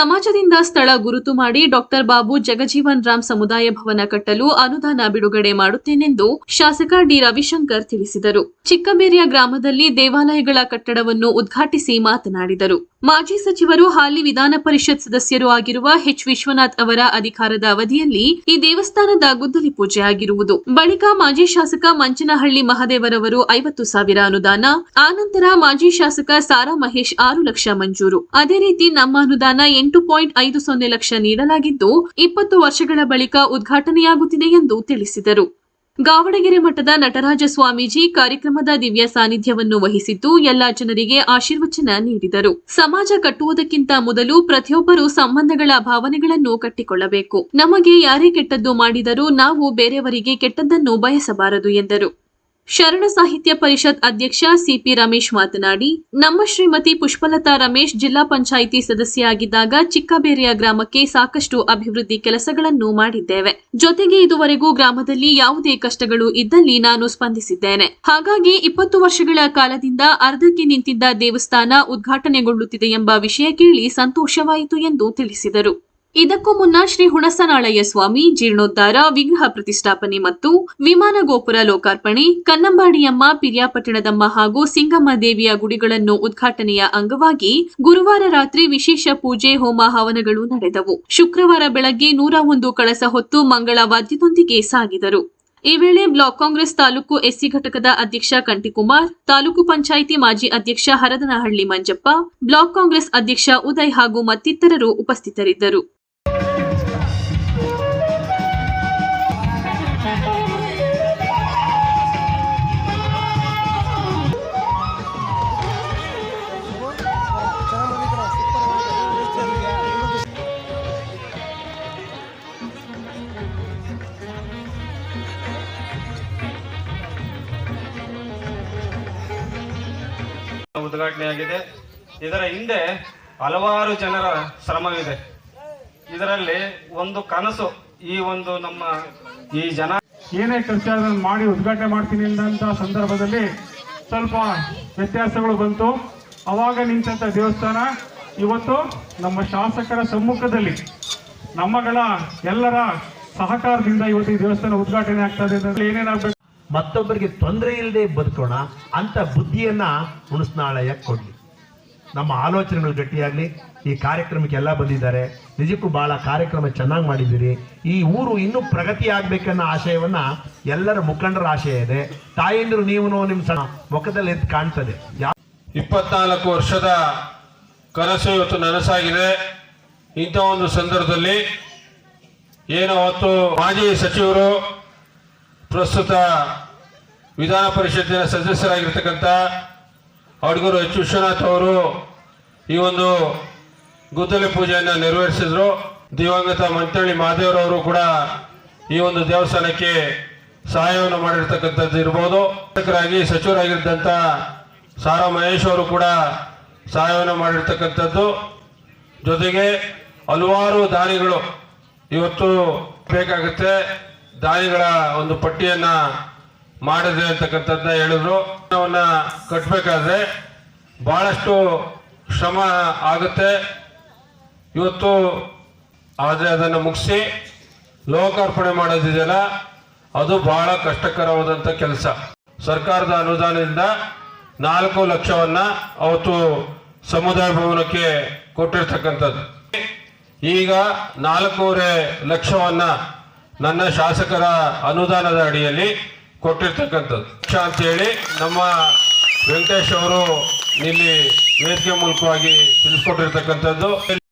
ಸಮಾಜದಿಂದ ಸ್ಥಳ ಗುರುತು ಮಾಡಿ ಡಾಕ್ಟರ್ ಬಾಬು ಜಗಜೀವನ್ ರಾಮ್ ಸಮುದಾಯ ಭವನ ಕಟ್ಟಲು ಅನುದಾನ ಬಿಡುಗಡೆ ಮಾಡುತ್ತೇನೆಂದು ಶಾಸಕ ಡಿ ರವಿಶಂಕರ್ ತಿಳಿಸಿದರು. ಚಿಕ್ಕಬೇರಿಯ ಗ್ರಾಮದಲ್ಲಿ ದೇವಾಲಯಗಳ ಕಟ್ಟಡವನ್ನು ಉದ್ಘಾಟಿಸಿ ಮಾತನಾಡಿದರು. ಮಾಜಿ ಸಚಿವರು ಹಾಲಿ ವಿಧಾನ ಪರಿಷತ್ ಸದಸ್ಯರು ಆಗಿರುವ ಎಚ್ ವಿಶ್ವನಾಥ್ ಅವರ ಅಧಿಕಾರದ ಅವಧಿಯಲ್ಲಿ ಈ ದೇವಸ್ಥಾನದ ಗುದ್ದಲಿ ಪೂಜೆ ಆಗಿರುವುದು. ಬಳಿಕ ಮಾಜಿ ಶಾಸಕ ಮಂಚನಹಳ್ಳಿ ಮಹದೇವರವರು ಐವತ್ತು ಸಾವಿರ ಅನುದಾನ, ಆನಂತರ ಮಾಜಿ ಶಾಸಕ ಸಾರಾ ಮಹೇಶ್ ಆರು ಲಕ್ಷ ಮಂಜೂರು. ಅದೇ ರೀತಿ ನಮ್ಮ ಅನುದಾನ ಎಂಟು ಪಾಯಿಂಟ್ ಐದು ಸೊನ್ನೆ ಲಕ್ಷ ನೀಡಲಾಗಿದ್ದು, ಇಪ್ಪತ್ತು ವರ್ಷಗಳ ಬಳಿಕ ಉದ್ಘಾಟನೆಯಾಗುತ್ತಿದೆ ಎಂದು ತಿಳಿಸಿದರು. ಗಾವಣಗೆರೆ ಮಠದ ನಟರಾಜ ಸ್ವಾಮೀಜಿ ಕಾರ್ಯಕ್ರಮದ ದಿವ್ಯ ಸಾನ್ನಿಧ್ಯವನ್ನು ವಹಿಸಿದ್ದು ಎಲ್ಲ ಜನರಿಗೆ ಆಶೀರ್ವಚನ ನೀಡಿದರು. ಸಮಾಜ ಕಟ್ಟುವುದಕ್ಕಿಂತ ಮೊದಲು ಪ್ರತಿಯೊಬ್ಬರು ಸಂಬಂಧಗಳ ಭಾವನೆಗಳನ್ನು ಕಟ್ಟಿಕೊಳ್ಳಬೇಕು. ನಮಗೆ ಯಾರೇ ಕೆಟ್ಟದ್ದು ಮಾಡಿದರೂ ನಾವು ಬೇರೆಯವರಿಗೆ ಕೆಟ್ಟದ್ದನ್ನು ಬಯಸಬಾರದು ಎಂದರು. ಶರಣ ಸಾಹಿತ್ಯ ಪರಿಷತ್ ಅಧ್ಯಕ್ಷ ಸಿಪಿ ರಮೇಶ್ ಮಾತನಾಡಿ, ನಮ್ಮ ಶ್ರೀಮತಿ ಪುಷ್ಪಲತಾ ರಮೇಶ್ ಜಿಲ್ಲಾ ಪಂಚಾಯಿತಿ ಸದಸ್ಯೆಯಾಗಿದ್ದಾಗ ಚಿಕ್ಕಬೇರೆಯ ಗ್ರಾಮಕ್ಕೆ ಸಾಕಷ್ಟು ಅಭಿವೃದ್ಧಿ ಕೆಲಸಗಳನ್ನು ಮಾಡಿದ್ದೇವೆ. ಜೊತೆಗೆ ಇದುವರೆಗೂ ಗ್ರಾಮದಲ್ಲಿ ಯಾವುದೇ ಕಷ್ಟಗಳು ಇದ್ದಲ್ಲಿ ನಾನು ಸ್ಪಂದಿಸಿದ್ದೇನೆ. ಹಾಗಾಗಿ ಇಪ್ಪತ್ತು ವರ್ಷಗಳ ಕಾಲದಿಂದ ಅರ್ಧಕ್ಕೆ ನಿಂತಿದ್ದ ದೇವಸ್ಥಾನ ಉದ್ಘಾಟನೆಗೊಳ್ಳುತ್ತಿದೆ ಎಂಬ ವಿಷಯ ಕೇಳಿ ಸಂತೋಷವಾಯಿತು ಎಂದು ತಿಳಿಸಿದರು. ಇದಕ್ಕೂ ಮುನ್ನ ಶ್ರೀ ಹುಣಸನಾಳಯ್ಯ ಸ್ವಾಮಿ, ಜೀರ್ಣೋದ್ಧಾರ, ವಿಗ್ರಹ ಪ್ರತಿಷ್ಠಾಪನೆ ಮತ್ತು ವಿಮಾನ ಗೋಪುರ ಲೋಕಾರ್ಪಣೆ, ಕನ್ನಂಬಾಡಿಯಮ್ಮ, ಪಿರಿಯಾಪಟ್ಟಣದಮ್ಮ ಹಾಗೂ ಸಿಂಗಮ್ಮ ದೇವಿಯ ಗುಡಿಗಳನ್ನು ಉದ್ಘಾಟನೆಯ ಅಂಗವಾಗಿ ಗುರುವಾರ ರಾತ್ರಿ ವಿಶೇಷ ಪೂಜೆ, ಹೋಮ ಹವನಗಳು ನಡೆದವು. ಶುಕ್ರವಾರ ಬೆಳಗ್ಗೆ ನೂರ ಒಂದು ಕಳಸ ಹೊತ್ತು ಮಂಗಳ ವಾದ್ಯದೊಂದಿಗೆ ಸಾಗಿದರು. ಈ ವೇಳೆ ಬ್ಲಾಕ್ ಕಾಂಗ್ರೆಸ್ ತಾಲೂಕು ಎಸ್ಸಿ ಘಟಕದ ಅಧ್ಯಕ್ಷ ಕಂಟಿಕುಮಾರ್, ತಾಲೂಕು ಪಂಚಾಯಿತಿ ಮಾಜಿ ಅಧ್ಯಕ್ಷ ಹರದನಹಳ್ಳಿ ಮಂಜಪ್ಪ, ಬ್ಲಾಕ್ ಕಾಂಗ್ರೆಸ್ ಅಧ್ಯಕ್ಷ ಉದಯ್ ಹಾಗೂ ಮತ್ತಿತರರು ಉಪಸ್ಥಿತರಿದ್ದರು. ಉದ್ಘಾಟನೆಯಾಗಿದೆ ಇದರ ಹಿಂದೆ ಹಲವಾರು ಜನರ ಶ್ರಮವಿದೆ. ಇದರಲ್ಲಿ ಒಂದು ಕನಸು ಈ ಒಂದು ನಮ್ಮ ಈ ಜನ ಏನೇ ಕೆಲಸ ಮಾಡಿ ಉದ್ಘಾಟನೆ ಮಾಡ್ತೀನಿ ಅಂತ ಸಂದರ್ಭದಲ್ಲಿ ಸ್ವಲ್ಪ ವ್ಯತ್ಯಾಸಗಳು ಬಂತು. ಅವಾಗ ನಿಂತ ದೇವಸ್ಥಾನ, ಇವತ್ತು ನಮ್ಮ ಶಾಸಕರ ಸಮ್ಮುಖದಲ್ಲಿ ನಮ್ಮಗಳ ಎಲ್ಲರ ಸಹಕಾರದಿಂದ ಇವತ್ತು ಈ ದೇವಸ್ಥಾನ ಉದ್ಘಾಟನೆ ಆಗ್ತದೆ ಏನೇನಾಗಬೇಕು? ಮತ್ತೊಬ್ಬರಿಗೆ ತೊಂದರೆ ಇಲ್ಲದೆ ಬದುಕೋಣ ಅಂತ ಬುದ್ಧಿಯನ್ನ ಹುಣಸ್ನಾಳಯ್ಯ ಕೊಡ್ಲಿ. ನಮ್ಮ ಆಲೋಚನೆಗಳು ಗಟ್ಟಿಯಾಗಲಿ, ಈ ಕಾರ್ಯಕ್ರಮಕ್ಕೆ ಎಲ್ಲ ಬಂದಿದ್ದಾರೆ. ನಿಜಕ್ಕೂ ಬಹಳ ಕಾರ್ಯಕ್ರಮ ಚೆನ್ನಾಗಿ ಮಾಡಿದ್ದೀರಿ. ಈ ಊರು ಇನ್ನೂ ಪ್ರಗತಿ ಆಗಬೇಕನ್ನೋ ಆಶಯವನ್ನ ಎಲ್ಲರ ಮುಖಂಡರ ಆಶಯ ಇದೆ. ತಾಯಂದಿರು ನೀವು ನಿಮ್ಮ ಸಣ್ಣ ಮುಖದಲ್ಲಿ ಎದ್ದು ಕಾಣ್ತದೆ. ಇಪ್ಪತ್ನಾಲ್ಕು ವರ್ಷದ ಕನಸು ಇವತ್ತು ನನಸಾಗಿದೆ. ಇಂಥ ಒಂದು ಸಂದರ್ಭದಲ್ಲಿ ಏನು ಅವತ್ತು ಮಾಜಿ ಸಚಿವರು ಪ್ರಸ್ತುತ ವಿಧಾನ ಪರಿಷತ್ತಿನ ಸದಸ್ಯರಾಗಿರ್ತಕ್ಕಂಥ ಅಡ್ಗೂರು ಎಚ್ ವಿಶ್ವನಾಥ್ ಅವರು ಈ ಒಂದು ಗುದ್ದಲಿ ಪೂಜೆಯನ್ನು ನೆರವೇರಿಸಿದರು. ದಿವಂಗತ ಮಂತಳ್ಳಿ ಮಹಾದೇವರವರು ಕೂಡ ಈ ಒಂದು ದೇವಸ್ಥಾನಕ್ಕೆ ಸಹಾಯವನ್ನು ಮಾಡಿರ್ತಕ್ಕಂಥದ್ದು ಇರ್ಬೋದು. ಶಾಸಕರಾಗಿ ಸಚಿವರಾಗಿದ್ದಂಥ ಸಾರಾ ಮಹೇಶ್ ಅವರು ಕೂಡ ಸಹಾಯವನ್ನು ಮಾಡಿರ್ತಕ್ಕಂಥದ್ದು. ಜೊತೆಗೆ ಹಲವಾರು ದಾನಿಗಳು ಇವತ್ತು ಬೇಕಾಗುತ್ತೆ. ದಾನಿಗಳ ಒಂದು ಪಟ್ಟಿಯನ್ನ ಮಾಡಿದೆ ಅಂತಕ್ಕಂಥದ್ದನ್ನ ಹೇಳಿದ್ರು. ಕಟ್ಟಬೇಕಾದ್ರೆ ಬಹಳಷ್ಟು ಶ್ರಮ ಆಗುತ್ತೆ. ಇವತ್ತು ಆದರೆ ಅದನ್ನು ಮುಗಿಸಿ ಲೋಕಾರ್ಪಣೆ ಮಾಡೋದಿದೆಯಲ್ಲ, ಅದು ಬಹಳ ಕಷ್ಟಕರವಾದಂಥ ಕೆಲಸ. ಸರ್ಕಾರದ ಅನುದಾನದಿಂದ ನಾಲ್ಕು ಲಕ್ಷವನ್ನ ಅವತ್ತು ಸಮುದಾಯ ಭವನಕ್ಕೆ ಕೊಟ್ಟಿರ್ತಕ್ಕಂಥದ್ದು. ಈಗ ನಾಲ್ಕೂವರೆ ಲಕ್ಷವನ್ನ ನನ್ನ ಶಾಸಕರ ಅನುದಾನದ ಅಡಿಯಲ್ಲಿ ಕೊಟ್ಟಿರ್ತಕ್ಕಂಥದ್ದು. ಲಕ್ಷ ಅಂತೇಳಿ ನಮ್ಮ ವೆಂಕಟೇಶ್ ಅವರು ಇಲ್ಲಿ ವೇದಿಕೆ ಮೂಲಕವಾಗಿ ತಿಳಿಸ್ಕೊಟ್ಟಿರ್ತಕ್ಕಂಥದ್ದು.